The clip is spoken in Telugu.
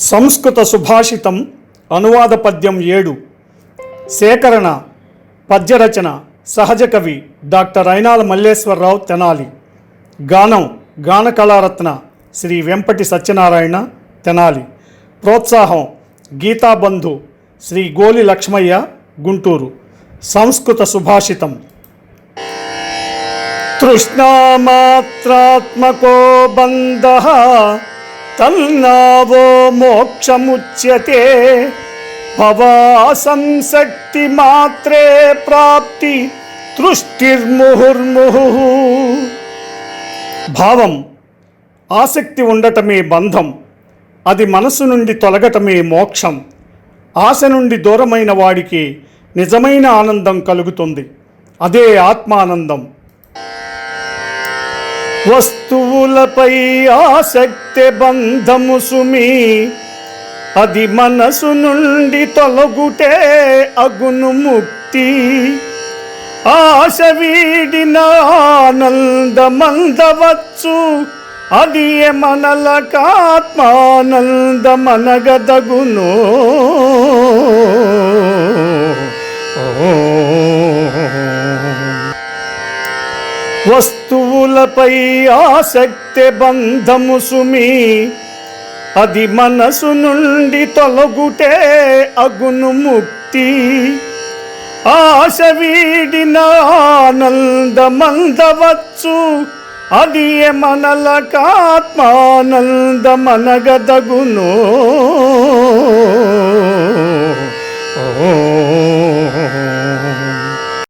సంస్కృత సుభాషితం అనువాద పద్యం ఏడు. సేకరణ పద్యరచన సహజ కవి డాక్టర్ అయినాల మల్లేశ్వరరావు తెనాలి. గానం గాన కళారత్న శ్రీ వెంపటి సత్యనారాయణ తెనాలి. ప్రోత్సాహం గీతాబంధు శ్రీ గోలి లక్ష్మయ్య గుంటూరు. సంస్కృత సుభాషితం. తృష్ణామాత్రాత్మకో బంధ తన్నావో మోక్షముచ్యతే భవాసంశక్తి మాత్రే ప్రాప్తి తృష్టిర్ముహుర్ముహు. భావం ఆసక్తి ఉండటమే బంధం అది మనసు నుండి తొలగటమే మోక్షం ఆశ నుండి దూరమైన వాడికి నిజమైన ఆనందం కలుగుతుంది అదే ఆత్మానందం. వస్తువులపై ఆసక్తి బంధము సుమి అది మనసు నుండి తొలగుటే అగును ముక్తి. ఆశ వీడిన ఆనందమందవచ్చు అది మనలకాత్మానందమనగదగును. వస్తువులపై ఆసక్తి బంధము సుమి అది మనసు నుండి తొలగుటే అగును ముక్తి. ఆశ వీడిన ఆనందమందవచ్చు అది మనలకాత్మానందమనగదగును.